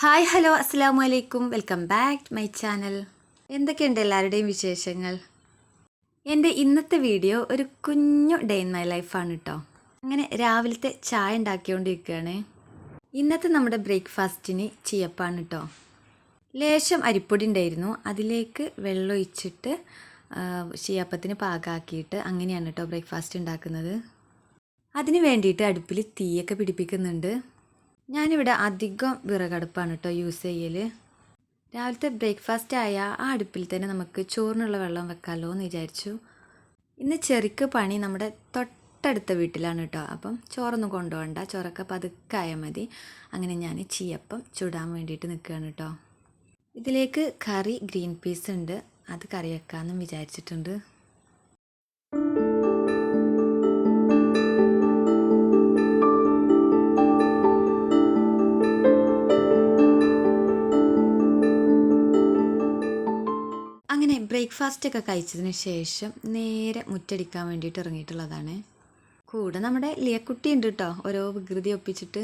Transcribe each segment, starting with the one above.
Hi hello അസ്സാം വലൈക്കും welcome back to my channel. എന്തൊക്കെയുണ്ട് എല്ലാവരുടെയും വിശേഷങ്ങൾ? എന്റെ ഇന്നത്തെ വീഡിയോ ഒരു കുഞ്ഞു ഡേ ഇൻ മൈ ലൈഫാണ് കേട്ടോ അങ്ങനെ രാവിലത്തെ ചായ ഉണ്ടാക്കിക്കൊണ്ടിരിക്കുകയാണ്. ഇന്നത്തെ നമ്മുടെ ബ്രേക്ക്ഫാസ്റ്റിന് ചീയപ്പാണ് കേട്ടോ ലേശം അരിപ്പൊടി ഉണ്ടായിരുന്നു. അതിലേക്ക് വെള്ളം ഒഴിച്ചിട്ട് ചീയപ്പത്തിന് പാകാക്കിയിട്ട് അങ്ങനെയാണ് കേട്ടോ ബ്രേക്ക്ഫാസ്റ്റ് ഉണ്ടാക്കുന്നത്. അതിന് വേണ്ടിയിട്ട് അടുപ്പിൽ തീയൊക്കെ പിടിപ്പിക്കുന്നുണ്ട്. ഞാനിവിടെ അധികം വിറകടുപ്പാണ് കേട്ടോ യൂസ് ചെയ്യൽ രാവിലത്തെ ബ്രേക്ക്ഫാസ്റ്റ് ആയ ആ അടുപ്പിൽ തന്നെ നമുക്ക് ചോറിനുള്ള വെള്ളം വെക്കാമല്ലോ എന്ന് വിചാരിച്ചു. ഇന്ന് ചെറിക്ക് പണി നമ്മുടെ തൊട്ടടുത്ത വീട്ടിലാണ് കേട്ടോ അപ്പം ചോറൊന്നും കൊണ്ടുപോകണ്ട ചോറൊക്കെ പതുക്കായ മതി. അങ്ങനെ ഞാൻ ചീയപ്പം ചുടാൻ വേണ്ടിയിട്ട് നിൽക്കുകയാണ് കേട്ടോ ഇതിലേക്ക് കറി ഗ്രീൻ പീസ് ഉണ്ട്. അത് കറി വെക്കാമെന്നും വിചാരിച്ചിട്ടുണ്ട്. അങ്ങനെ ബ്രേക്ക്ഫാസ്റ്റ് ഒക്കെ കഴിച്ചതിന് ശേഷം നേരെ മുറ്റടിക്കാൻ വേണ്ടിയിട്ട് ഇറങ്ങിയിട്ടുള്ളതാണ്. കൂടെ നമ്മുടെ ലിയക്കുട്ടി ഉണ്ട് കേട്ടോ ഓരോ വികൃതി ഒപ്പിച്ചിട്ട്.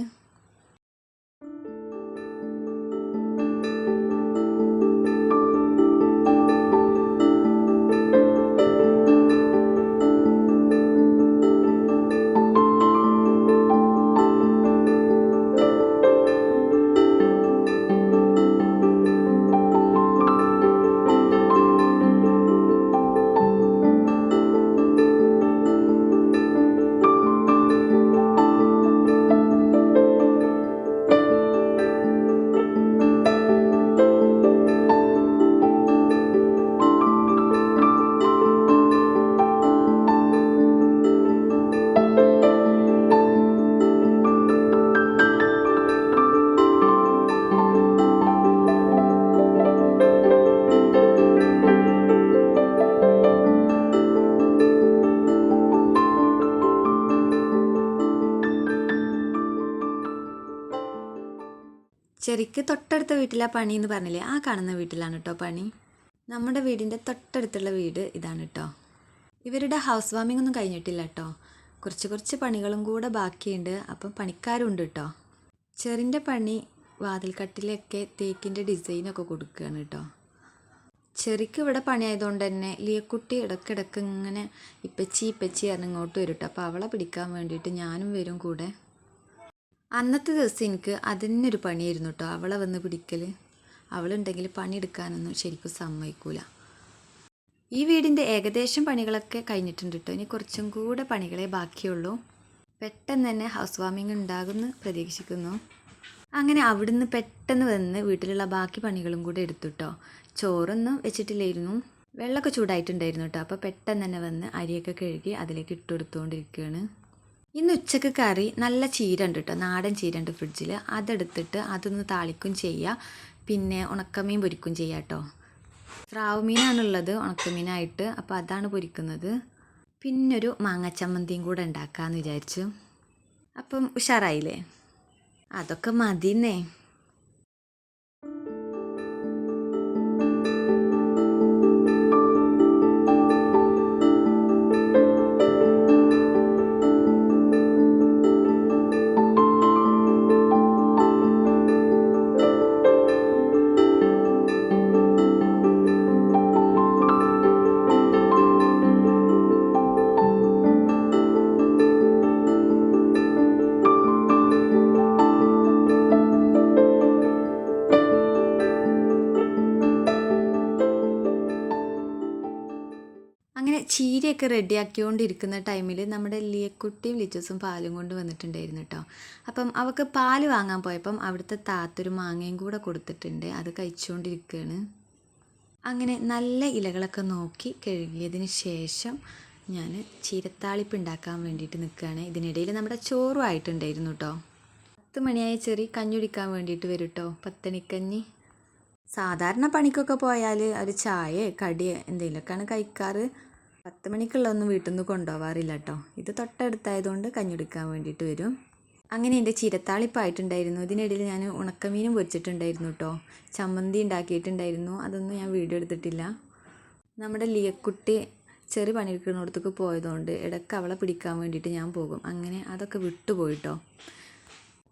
ചെറിക്ക് തൊട്ടടുത്ത വീട്ടിലാ പണി എന്ന് പറഞ്ഞില്ലേ? ആ കാണുന്ന വീട്ടിലാണ് കേട്ടോ പണി. നമ്മുടെ വീടിന്റെ തൊട്ടടുത്തുള്ള വീട് ഇതാണ് കേട്ടോ ഇവരുടെ ഹൗസ് വാമിംഗ് ഒന്നും കഴിഞ്ഞിട്ടില്ല കേട്ടോ കുറച്ച് കുറച്ച് പണികളും കൂടെ ബാക്കിയുണ്ട്. അപ്പം പണിക്കാരുണ്ട് കേട്ടോ ചെറിന്റെ പണി വാതിൽക്കട്ടിലൊക്കെ തേക്കിന്റെ ഡിസൈനൊക്കെ കൊടുക്കുകയാണ് കേട്ടോ ചെറിക്ക് ഇവിടെ പണിയായതുകൊണ്ട് തന്നെ ലിയക്കുട്ടി ഇടയ്ക്കിടയ്ക്ക് ഇങ്ങനെ ഇപ്പച്ചി ഇപ്പച്ചി പറഞ്ഞ് ഇങ്ങോട്ട് വരും കേട്ടോ അപ്പോൾ അവളെ പിടിക്കാൻ വേണ്ടിയിട്ട് ഞാനും വരും കൂടെ. അന്നത്തെ ദിവസം എനിക്ക് അതിനൊരു പണിയായിരുന്നു കേട്ടോ അവളെ വന്ന് പിടിക്കൽ അവളുണ്ടെങ്കിൽ പണിയെടുക്കാനൊന്നും ശരിക്കും സമ്മതിക്കൂല. ഈ വീടിന്റെ ഏകദേശം പണികളൊക്കെ കഴിഞ്ഞിട്ടുണ്ട് കേട്ടോ ഇനി കുറച്ചും കൂടെ പണികളെ ബാക്കിയുള്ളൂ. പെട്ടെന്ന് തന്നെ ഹൗസ് വാമിംഗ് ഉണ്ടാകുമെന്ന് പ്രതീക്ഷിക്കുന്നു. അങ്ങനെ അവിടുന്ന് പെട്ടെന്ന് വന്ന് വീട്ടിലുള്ള ബാക്കി പണികളും കൂടെ എടുത്തു കേട്ടോ ചോറൊന്നും വെച്ചിട്ടില്ലായിരുന്നു. വെള്ളമൊക്കെ ചൂടായിട്ടുണ്ടായിരുന്നു കേട്ടോ അപ്പോൾ പെട്ടെന്ന് തന്നെ വന്ന് അരിയൊക്കെ കഴുകി അതിലേക്ക് ഇട്ട് കൊടുത്തുകൊണ്ടിരിക്കുകയാണ്. ഇന്ന് ഉച്ചയ്ക്ക് കറി നല്ല ചീര ഉണ്ട് കേട്ടോ നാടൻ ചീര ഉണ്ട് ഫ്രിഡ്ജിൽ. അതെടുത്തിട്ട് അതൊന്ന് താളിക്കും ചെയ്യുക പിന്നെ ഉണക്കമീൻ പൊരിക്കും ചെയ്യുക കേട്ടോ സ്രാവ് മീനാണുള്ളത് ഉണക്കമീനായിട്ട്. അപ്പോൾ അതാണ് പൊരിക്കുന്നത്. പിന്നൊരു മാങ്ങച്ചമ്മന്തിയും കൂടെ ഉണ്ടാക്കാമെന്ന് വിചാരിച്ചു. അപ്പം ഉഷാറായില്ലേ? അതൊക്കെ മതിന്നേ. ചീരയൊക്കെ റെഡിയാക്കിക്കൊണ്ടിരിക്കുന്ന ടൈമിൽ നമ്മുടെ ലിയക്കുട്ടിയും ലിച്ചസും പാലും കൊണ്ട് വന്നിട്ടുണ്ടായിരുന്നു കേട്ടോ അപ്പം അവൾക്ക് പാൽ വാങ്ങാൻ പോയപ്പം അവിടുത്തെ താത്തൊരു മാങ്ങയും കൂടെ കൊടുത്തിട്ടുണ്ട്. അത് കഴിച്ചുകൊണ്ടിരിക്കുകയാണ് അങ്ങനെ നല്ല ഇലകളൊക്കെ നോക്കി കഴുകിയതിന് ശേഷം ഞാൻ ചീരത്താളിപ്പ് ഉണ്ടാക്കാൻ വേണ്ടിയിട്ട് നിൽക്കുകയാണ് ഇതിനിടയിൽ നമ്മുടെ ചോറും ആയിട്ടുണ്ടായിരുന്നു കേട്ടോ പത്ത് മണിയായ ചെറിയ കഞ്ഞുടിക്കാൻ വേണ്ടിയിട്ട് വരും കേട്ടോ പത്തണിക്കഞ്ഞി. സാധാരണ പണിക്കൊക്കെ പോയാൽ ഒരു ചായ കടി എന്തെങ്കിലുമൊക്കെയാണ് കഴിക്കാറ്. പത്ത് മണിക്കുള്ളതൊന്നും വീട്ടിൽ നിന്ന് കൊണ്ടുപോകാറില്ല കേട്ടോ ഇത് തൊട്ടടുത്തായതുകൊണ്ട് കഞ്ഞെടുക്കാൻ വേണ്ടിയിട്ട് വരും. അങ്ങനെ എന്റെ ചിരത്താളിപ്പായിട്ടുണ്ടായിരുന്നു. ഇതിനിടയിൽ ഞാൻ ഉണക്കമീനും പൊരിച്ചിട്ടുണ്ടായിരുന്നു കേട്ടോ ചമ്മന്തി ഉണ്ടാക്കിയിട്ടുണ്ടായിരുന്നു. അതൊന്നും ഞാൻ വീഡിയോ എടുത്തിട്ടില്ല. നമ്മുടെ ലിയക്കുട്ടി ചെറു പണിയെടുക്കുന്നിടത്തേക്ക് പോയതുകൊണ്ട് ഇടയ്ക്ക് അവളെ പിടിക്കാൻ വേണ്ടിയിട്ട് ഞാൻ പോകും. അങ്ങനെ അതൊക്കെ വിട്ടുപോയിട്ടോ.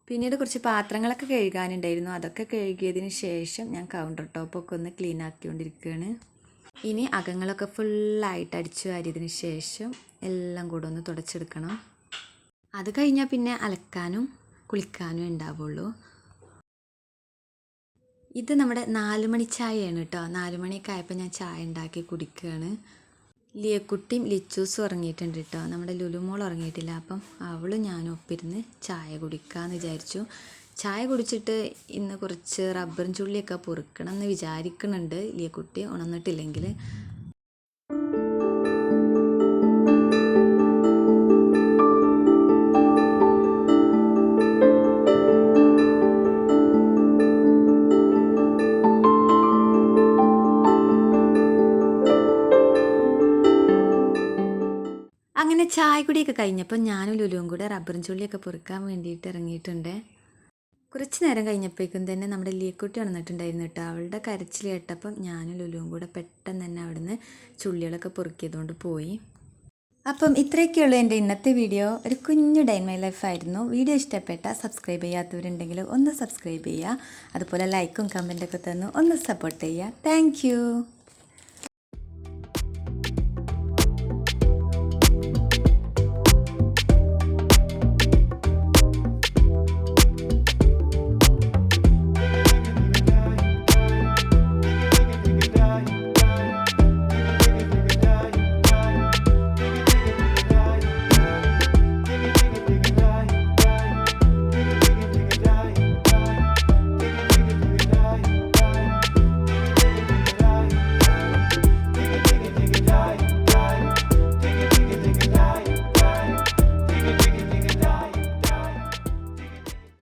പിന്നീട് കുറച്ച് പാത്രങ്ങളൊക്കെ കഴുകാനുണ്ടായിരുന്നു. അതൊക്കെ കഴുകിയതിന് ശേഷം ഞാൻ കൗണ്ടർ ടോപ്പൊക്കെ ഒന്ന് ക്ലീൻ ആക്കിക്കൊണ്ടിരിക്കുകയാണ്. ഇനി അകങ്ങളൊക്കെ ഫുള്ളായിട്ട് അടിച്ചു വാരിയതിന് ശേഷം എല്ലാം കൂടെ ഒന്ന് തുടച്ചെടുക്കണം. അത് കഴിഞ്ഞാൽ പിന്നെ അലക്കാനും കുളിക്കാനും ഉണ്ടാവുള്ളൂ. ഇത് നമ്മുടെ നാല് മണി ചായയാണ് കേട്ടോ. നാലുമണിയൊക്കെ ആയപ്പോൾ ഞാൻ ചായ ഉണ്ടാക്കി കുടിക്കുകയാണ് ലിയക്കുട്ടിയും ലിച്ചൂസും ഉറങ്ങിയിട്ടുണ്ട് കേട്ടോ. നമ്മുടെ ലുലുമോൾ ഉറങ്ങിയിട്ടില്ല. അപ്പം അവളും ഞാനും ഒപ്പിരുന്ന് ചായ കുടിക്കാമെന്ന് വിചാരിച്ചു. ചായ കുടിച്ചിട്ട് ഇന്ന് കുറച്ച് റബ്ബറും ചുള്ളിയൊക്കെ പൊറുക്കണം എന്ന് വിചാരിക്കുന്നുണ്ട് കുട്ടി ഉണർന്നിട്ടില്ലെങ്കിൽ. അങ്ങനെ ചായ കുടിയൊക്കെ കഴിഞ്ഞപ്പോൾ ഞാനും ലുലുവും കൂടെ റബ്ബറും ചുള്ളിയൊക്കെ പൊറുക്കാൻ വേണ്ടിയിട്ട് ഇറങ്ങിയിട്ടുണ്ട്. കുറച്ച് നേരം കഴിഞ്ഞപ്പോഴേക്കും തന്നെ നമ്മുടെ ലിയക്കുട്ടി വന്നിട്ടുണ്ടായിരുന്നു കേട്ടോ. അവളുടെ കരച്ചിൽ കേട്ടപ്പം ഞാനും ലുലുവും കൂടെ പെട്ടെന്ന് തന്നെ അവിടുന്ന് ചുള്ളികളൊക്കെ പൊറുക്കിയതുകൊണ്ട് പോയി. അപ്പം ഇത്രയൊക്കെയുള്ളൂ എന്റെ ഇന്നത്തെ വീഡിയോ. ഒരു കുഞ്ഞു ഡൈൻ മൈ ലൈഫ് ആയിരുന്നു. വീഡിയോ ഇഷ്ടപ്പെട്ട സബ്സ്ക്രൈബ് ചെയ്യാത്തവരുണ്ടെങ്കിൽ ഒന്ന് സബ്സ്ക്രൈബ് ചെയ്യുക. അതുപോലെ ലൈക്കും കമന്റൊക്കെ തന്നു ഒന്ന് സപ്പോർട്ട് ചെയ്യുക. താങ്ക്